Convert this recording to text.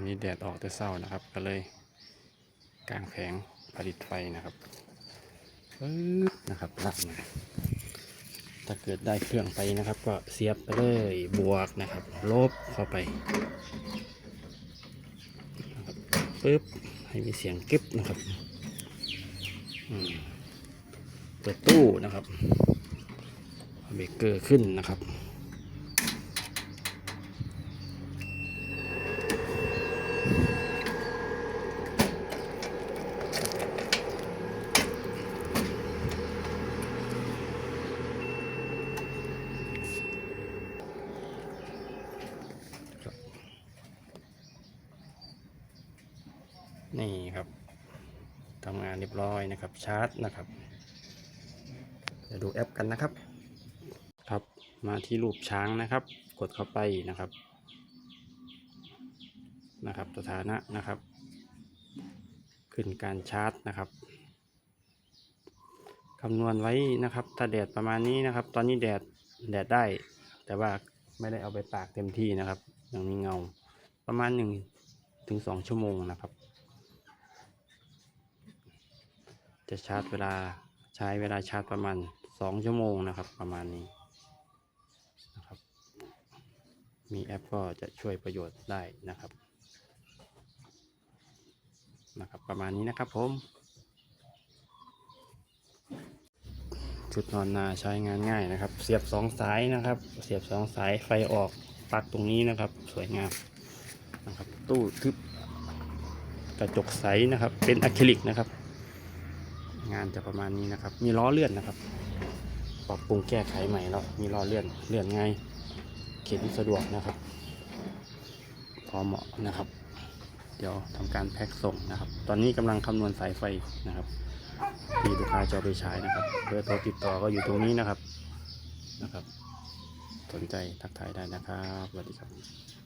วันนี้แดดออกแต่เศร้านะครับ ก็เลยกางแผงผลิตไฟนะครับปึ๊บนะครับรับมาถ้าเกิดได้เครื่องไปนะครับ ก็เสียบไปเลยบวกนะครับ ลบเข้าไปนะครับปึ๊บให้มีเสียงกึบนะครับเปิดตู้นะครับเอาเบรกเกอร์ขึ้นนะครับ นี่ครับทำงานเรียบร้อยนะครับชาร์จนะครับเดี๋ยวดูแอปกันนะครับครับมาที่รูปช้างนะครับ กดเข้าไปนะครับนะครับ สถานะนะครับ ขึ้นการชาร์จนะครับคำนวณไว้นะครับถ้าแดดประมาณนี้นะครับ ตอนนี้แดดแดดได้ แต่ว่าไม่ได้เอาไปตากเต็มที่นะครับยังมีเงาประมาณหนึ่งถึงสองชั่วโมงนะครับ จะชาร์จเวลาใช้เวลาชาร์จประมาณสองชั่วโมงนะครับ ประมาณนี้นะครับ มีแอปก็จะช่วยประโยชน์ได้นะครับนะครับประมาณนี้นะครับผมชุดนอนนาใช้งานง่ายนะครับ เสียบสองสายนะครับ เสียบสองสายไฟออกปลักตรงนี้นะครับ สวยงามนะครับ ตู้ทึบกระจกใสนะครับ เป็นอะคริลิกนะครับ งานจะประมาณนี้นะครับ มีล้อเลื่อนนะครับ ปรับปรุงแก้ไขใหม่แล้วมีล้อเลื่อนเลื่อนง่ายเข็นสะดวกนะครับ พอเหมาะนะครับ เดี๋ยวทำการแพ็คส่งนะครับ ตอนนี้กำลังคำนวณสายไฟนะครับที่ลูกค้าจะไปใช้นะครับเบอร์โทรติดต่อก็อยู่ตรงนี้นะครับนะครับ สนใจทักทายได้นะครับสวัสดีครับ